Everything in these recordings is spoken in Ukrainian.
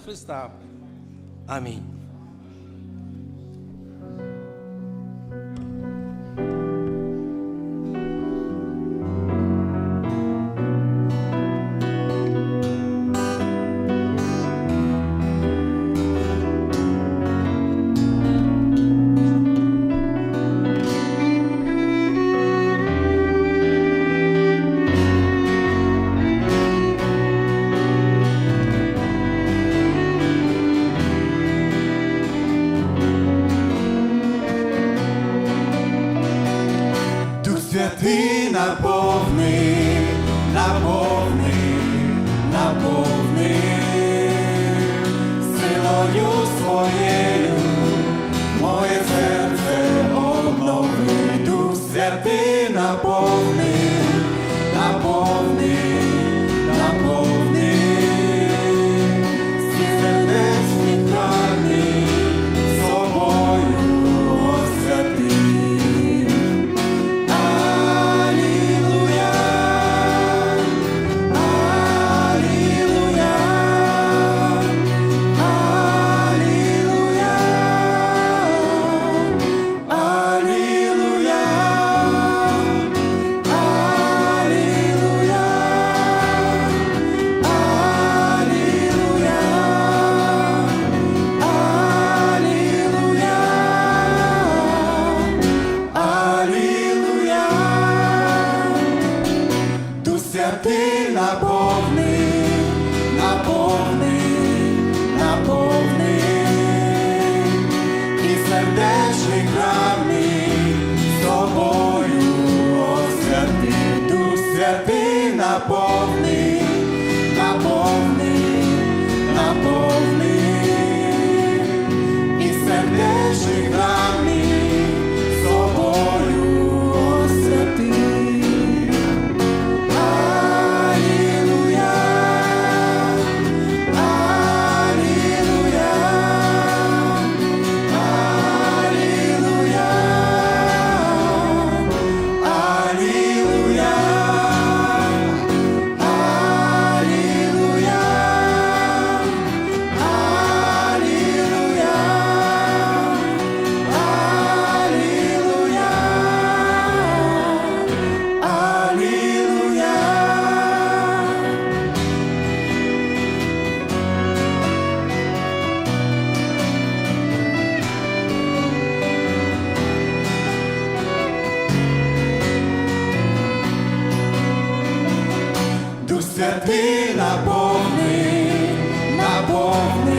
festa cristã. Amém. Святий наповни, наповни, наповни силою своєю, і сердечний Наповни, наповни, наповни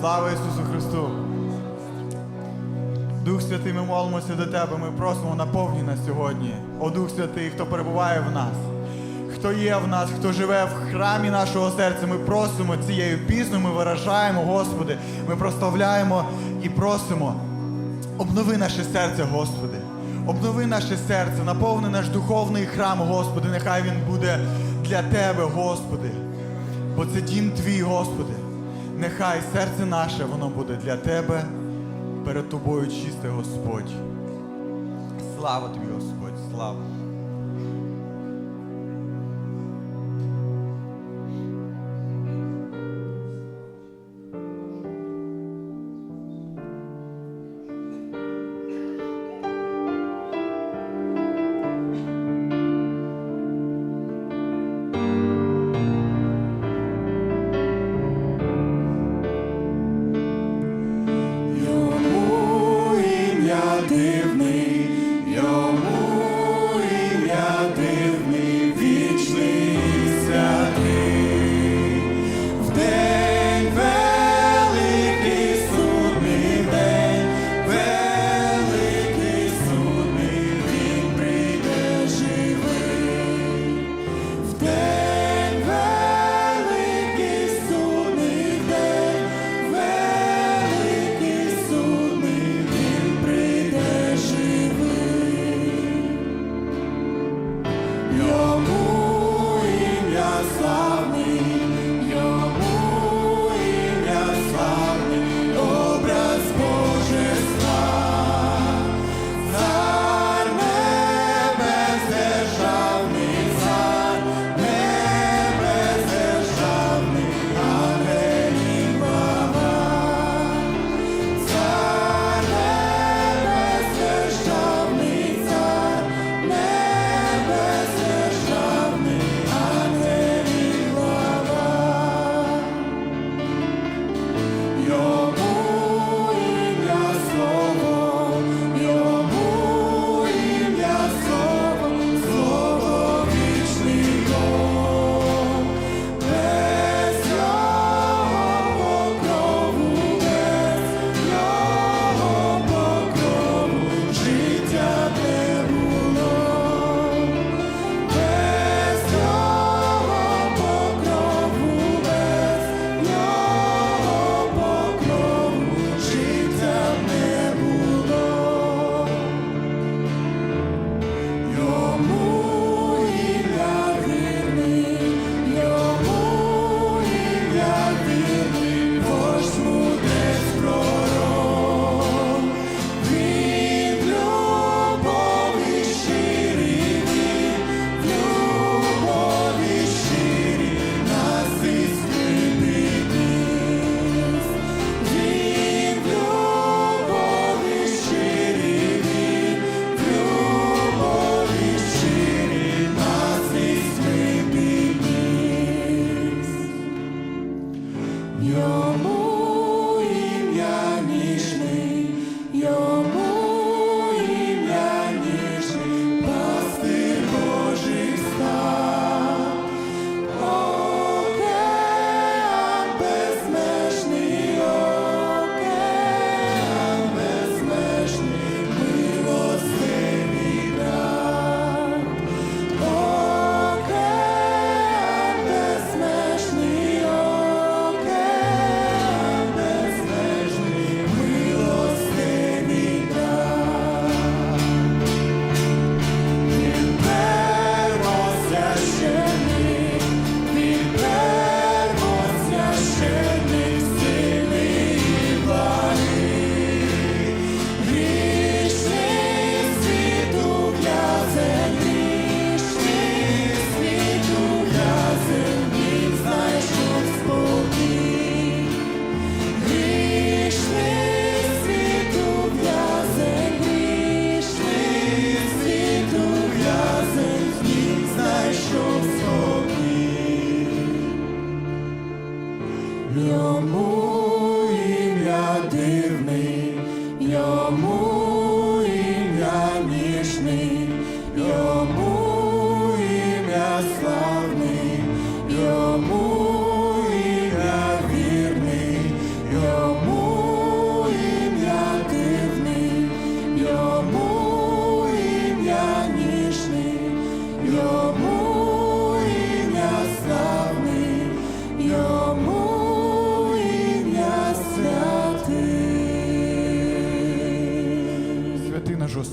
Слава Ісусу Христу! Дух Святий, ми молимося до Тебе, ми просимо наповні нас сьогодні. О Дух Святий, хто перебуває в нас, хто є в нас, хто живе в храмі нашого серця, ми просимо цією піснею, ми виражаємо, Господи, ми прославляємо і просимо. Обнови наше серце, Господи. Обнови наше серце, наповни наш духовний храм, Господи, нехай він буде для Тебе, Господи. Бо це дім Твій, Господи. Нехай серце наше, воно буде для Тебе, перед Тобою чисте, Господь. Слава Тобі, Господь, слава.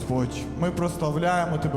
Господь, ми прославляємо Тебе,